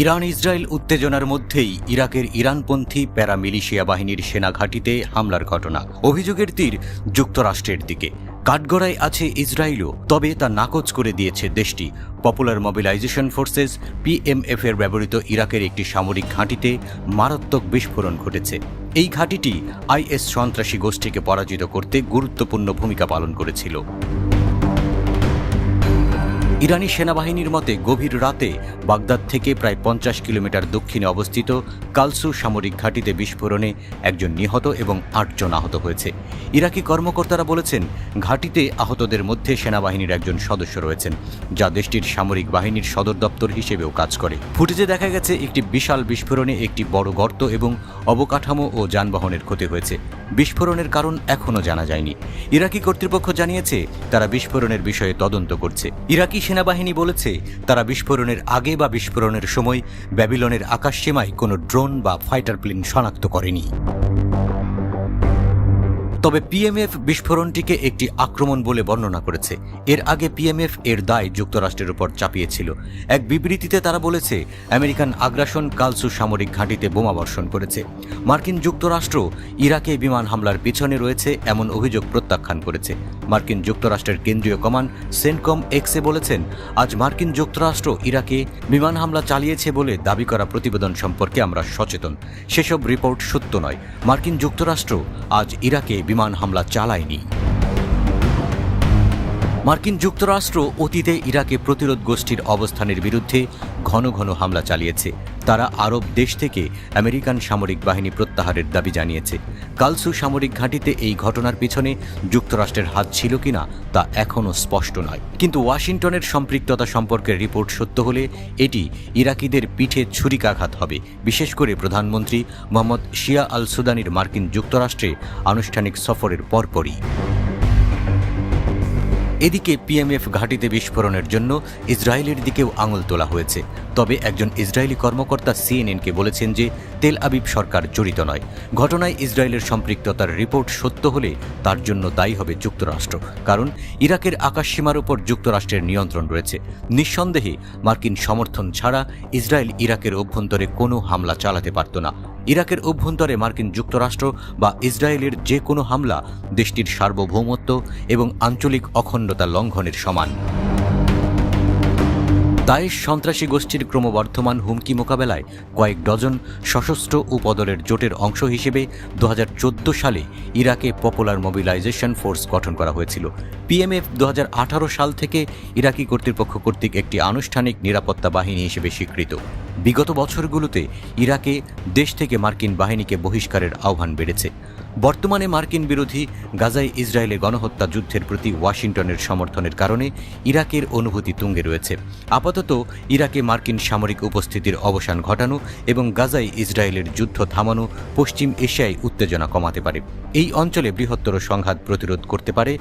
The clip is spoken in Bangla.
ইরান ইসরায়েল উত্তেজনার মধ্যেই ইরাকের ইরানপন্থী প্যারামিলিশিয়া বাহিনীর সেনা ঘাঁটিতে হামলার ঘটনা। অভিযোগের তীর যুক্তরাষ্ট্রের দিকে। কাঠগড়ায় আছে ইসরায়েলও, তবে তা নাকচ করে দিয়েছে দেশটি। পপুলার মোবিলাইজেশন ফোর্সেস পিএমএফ এর ব্যবহৃত ইরাকের একটি সামরিক ঘাঁটিতে মারাত্মক বিস্ফোরণ ঘটেছে। এই ঘাঁটিটি আইএস সন্ত্রাসী গোষ্ঠীকে পরাজিত করতে গুরুত্বপূর্ণ ভূমিকা পালন করেছিল। ইরানি সেনাবাহিনীর মতে গভীর রাতে বাগদাদ থেকে প্রায় পঞ্চাশ কিলোমিটার দক্ষিণে অবস্থিত কালসু সামরিক ঘাঁটিতে বিস্ফোরণে একজন নিহত এবং আটজন আহত হয়েছে। ইরাকি কর্মকর্তারা বলেছেন, ঘাঁটিতে আহতদের মধ্যে সেনাবাহিনীর একজন সদস্য রয়েছেন, যা দেশটির সামরিক বাহিনীর সদর দপ্তর হিসেবেও কাজ করে। ফুটেজে দেখা গেছে, একটি বিশাল বিস্ফোরণে একটি বড় গর্ত এবং অবকাঠামো ও যানবাহনের ক্ষতি হয়েছে। বিস্ফোরণের কারণ এখনও জানা যায়নি। ইরাকি কর্তৃপক্ষ জানিয়েছে, তারা বিস্ফোরণের বিষয়ে তদন্ত করছে। ইরাকি সেনাবাহিনী বলেছে, তারা বিস্ফোরণের আগে বা বিস্ফোরণের সময় ব্যাবিলনের আকাশসীমায় কোনো ড্রোন বা ফাইটার প্লেন শনাক্ত করেনি। তবে পিএমএফ বিস্ফোরণটিকে একটি আক্রমণ বলে বর্ণনা করেছে। এর আগে পিএমএফ এর দায় যুক্তরাষ্ট্রের উপর চাপিয়েছিল। এক বিবৃতিতে তারা বলেছে, আমেরিকান আগ্রাসন কালসু সামরিক ঘাঁটিতে বোমা বর্ষণ করেছে। মার্কিন যুক্তরাষ্ট্র ইরাকে বিমান হামলার পিছনে রয়েছে এমন অভিযোগ প্রত্যাখ্যান করেছে। মার্কিন যুক্তরাষ্ট্রের কেন্দ্রীয় কমান্ড সেন্টকম এক্সে বলেছেন, আজ মার্কিন যুক্তরাষ্ট্র ইরাকে বিমান হামলা চালিয়েছে বলে দাবি করা প্রতিবেদন সম্পর্কে আমরা সচেতন। সেসব রিপোর্ট সত্য নয়। মার্কিন যুক্তরাষ্ট্র আজ ইরাকে বিমান হামলা চালায়নি। মার্কিন যুক্তরাষ্ট্র অতীতে ইরাকে প্রতিরোধ গোষ্ঠীর অবস্থানের বিরুদ্ধে ঘন ঘন হামলা চালিয়েছে। তারা আরব দেশ থেকে আমেরিকান সামরিক বাহিনী প্রত্যাহারের দাবি জানিয়েছে। কালসু সামরিক ঘাঁটিতে এই ঘটনার পিছনে যুক্তরাষ্ট্রের হাত ছিল কিনা তা এখনও স্পষ্ট নয়। কিন্তু ওয়াশিংটনের সম্পৃক্ততা সম্পর্কে রিপোর্ট সত্য হলে এটি ইরাকিদের পিঠে ছুরিকাঘাত হবে। বিশেষ করে প্রধানমন্ত্রী মোহাম্মদ শিয়া আল সুদানির মার্কিন যুক্তরাষ্ট্রে আনুষ্ঠানিক সফরের পরপরই। এদিকে পিএমএফ ঘাঁটিতে বিস্ফোরণের জন্য ইসরায়েলের দিকেও আঙুল তোলা হয়েছে। তবে একজন ইসরায়েলি কর্মকর্তা সিএনএনকে বলেছেন যে তেল আবিব সরকার জড়িত নয়। ঘটনায় ইসরায়েলের সম্পৃক্ততার রিপোর্ট সত্য হলে তার জন্য দায়ী হবে যুক্তরাষ্ট্র। কারণ ইরাকের আকাশসীমার উপর যুক্তরাষ্ট্রের নিয়ন্ত্রণ রয়েছে। নিঃসন্দেহে মার্কিন সমর্থন ছাড়া ইসরায়েল ইরাকের অভ্যন্তরে কোনো হামলা চালাতে পারত না। ইরাকের অভ্যন্তরে মার্কিন যুক্তরাষ্ট্র বা ইসরায়েলের যে কোনো হামলা দেশটির সার্বভৌমত্ব এবং আঞ্চলিক অখণ্ডতা লঙ্ঘনের সমান। দায়েশ সন্ত্রাসী গোষ্ঠীর ক্রমবর্ধমান হুমকি মোকাবেলায় কয়েক ডজন সশস্ত্র উপদলের জোটের অংশ হিসেবে দু হাজার চোদ্দ সালে ইরাকে পপুলার মোবিলাইজেশন ফোর্স গঠন করা হয়েছিল। পিএমএফ দু হাজার আঠারো সাল থেকে ইরাকি কর্তৃপক্ষ কর্তৃক একটি আনুষ্ঠানিক নিরাপত্তা বাহিনী হিসেবে স্বীকৃত। বিগত বছরগুলোতে ইরাকে দেশ থেকে মার্কিন বাহিনীকে বহিষ্কারের আহ্বান বেড়েছে। বর্তমানে মার্কিন বিরোধী গাজায় ইসরায়েলে গণহত্যা যুদ্ধের প্রতি ওয়াশিংটনের সমর্থনের কারণে ইরাকের অনুভূতি তুঙ্গে রয়েছে। আপাতত ইরাকে মার্কিন সামরিক উপস্থিতির অবসান ঘটানো এবং গাজায় ইসরায়েলের যুদ্ধ থামানো পশ্চিম এশিয়ায় উত্তেজনা কমাতে পারে। এই অঞ্চলে বৃহত্তর সংঘাত প্রতিরোধ করতে পারে